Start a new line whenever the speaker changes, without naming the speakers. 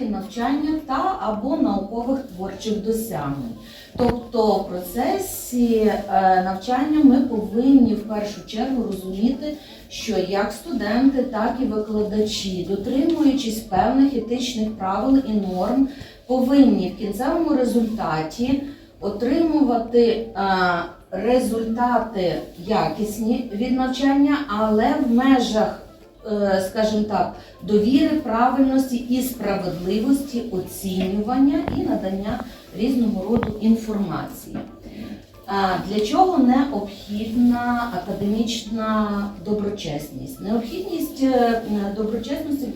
навчання та або наукових творчих досягнень. Тобто в процесі е, навчання ми повинні в першу чергу розуміти, що як студенти, так і викладачі, дотримуючись певних етичних правил і норм, повинні в кінцевому результаті отримувати е, результати якісні від навчання, але в межах, скажімо так, довіри, правильності і справедливості оцінювання і надання різного роду інформації. Для чого необхідна академічна доброчесність? Необхідність е, доброчесності